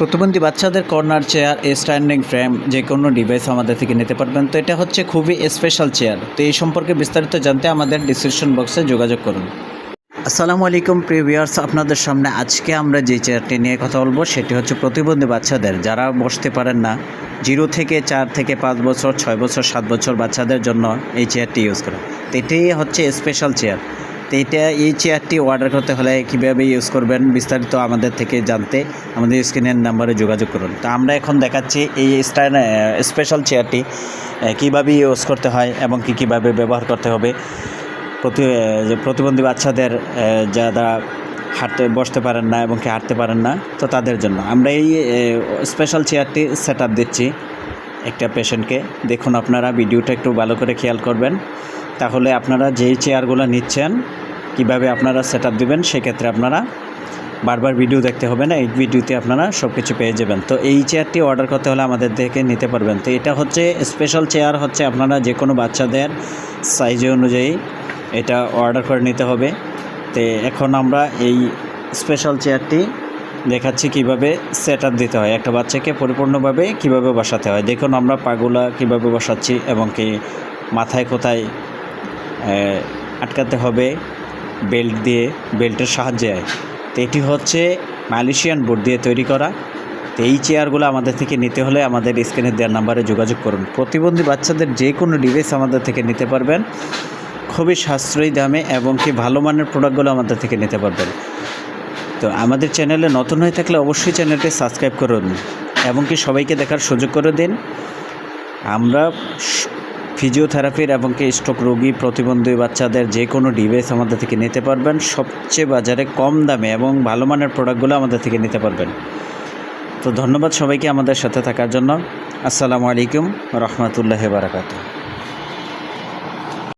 প্রতিবন্ধী বাচ্চাদের corner chair standing frame, যে কোনো ডিভাইস আমাদের থেকে নিতে পারবেন। তো এটা হচ্ছে খুবই স্পেশাল চেয়ার তো এই সম্পর্কে বিস্তারিত জানতে আমাদের ডিসক্রিপশন বক্সে যোগাযোগ করুন। আসসালামু আলাইকুম প্রিভিয়ার্স আপনাদের সামনে আজকে আমরা যে চেয়ারটি নিয়ে কথা বলব, সেটি হচ্ছে প্রতিবন্ধী বাচ্চাদের। যারা বসতে পারেন না, জিরো থেকে চার থেকে পাঁচ বছর, ছয় বছর, সাত বছর বাচ্চাদের জন্য এই চেয়ারটি ইউজ করে। তো এটি হচ্ছে স্পেশাল চেয়ার তো এটা এই চেয়ারটি অর্ডার করতে হলে কীভাবে ইউজ করবেন বিস্তারিত আমাদের থেকে জানতে আমাদের স্ক্রিনের নাম্বারে যোগাযোগ করুন। তো আমরা এখন দেখাচ্ছি এই স্পেশাল চেয়ারটি কীভাবে ইউজ করতে হয় এবং কী কীভাবে ব্যবহার করতে হবে। প্রতি প্রতিবন্ধী বাচ্চাদের যারা হাঁটতে, বসতে পারেন না এবং কি হাঁটতে পারেন না, তো তাদের জন্য। আমরা এই স্পেশাল চেয়ারটি সেট দিচ্ছি একটা পেশেন্টকে দেখুন আপনারা ভিডিওটা একটু ভালো করে খেয়াল করবেন। তাহলে আপনারা যেই চেয়ারগুলো নিচ্ছেন, কীভাবে আপনারা সেট আপ দেবেন, সেক্ষেত্রে আপনারা বারবার ভিডিও দেখতে হবে না, এই ভিডিওতে আপনারা সব কিছু পেয়ে যাবেন। তো এই চেয়ারটি অর্ডার করতে হলে আমাদের থেকে নিতে পারবেন। তো এটা হচ্ছে স্পেশাল চেয়ার হচ্ছে আপনারা যে কোনো বাচ্চাদের সাইজে অনুযায়ী এটা অর্ডার করে নিতে হবে। তো এখন আমরা এই স্পেশাল চেয়ারটি দেখাচ্ছি কীভাবে সেট দিতে হয়। একটা বাচ্চাকে পরিপূর্ণভাবে কীভাবে বসাতে হয়। দেখুন আমরা পাগুলা কীভাবে বসাচ্ছি এবং কি মাথায় কোথায় আটকাতে হবে বেল্ট দিয়ে, বেল্টের সাহায্যে। তো এটি হচ্ছে মালয়েশিয়ান বোর্ড দিয়ে তৈরি করা। তো এই চেয়ারগুলো আমাদের থেকে নিতে হলে আমাদের স্ক্রিনে দেওয়ার নাম্বারে যোগাযোগ করুন। প্রতিবন্ধী বাচ্চাদের যে কোনো ডিভাইস আমাদের থেকে নিতে পারবেন। খুবই সাশ্রয়ী দামে এবং কি ভালো মানের প্রোডাক্টগুলো আমাদের থেকে নিতে পারবেন। তো আমাদের চ্যানেলে নতুন হয়ে থাকলে অবশ্যই চ্যানেলটি সাবস্ক্রাইব করুন এবং কি সবাইকে দেখার সুযোগ করে দিন। আমরা ফিজিওথেরাপির এবং কি স্ট্রোক রোগী প্রতিবন্ধী বাচ্চাদের যে কোনো ডিভাইস আমাদের থেকে নিতে পারবেন। সবচেয়ে বাজারে কম দামে এবং ভালো মানের প্রোডাক্টগুলো আমাদের থেকে নিতে পারবেন। তো ধন্যবাদ সবাইকে আমাদের সাথে থাকার জন্য। আসসালামু আলাইকুম রহমতুল্লাহ বারাকাতু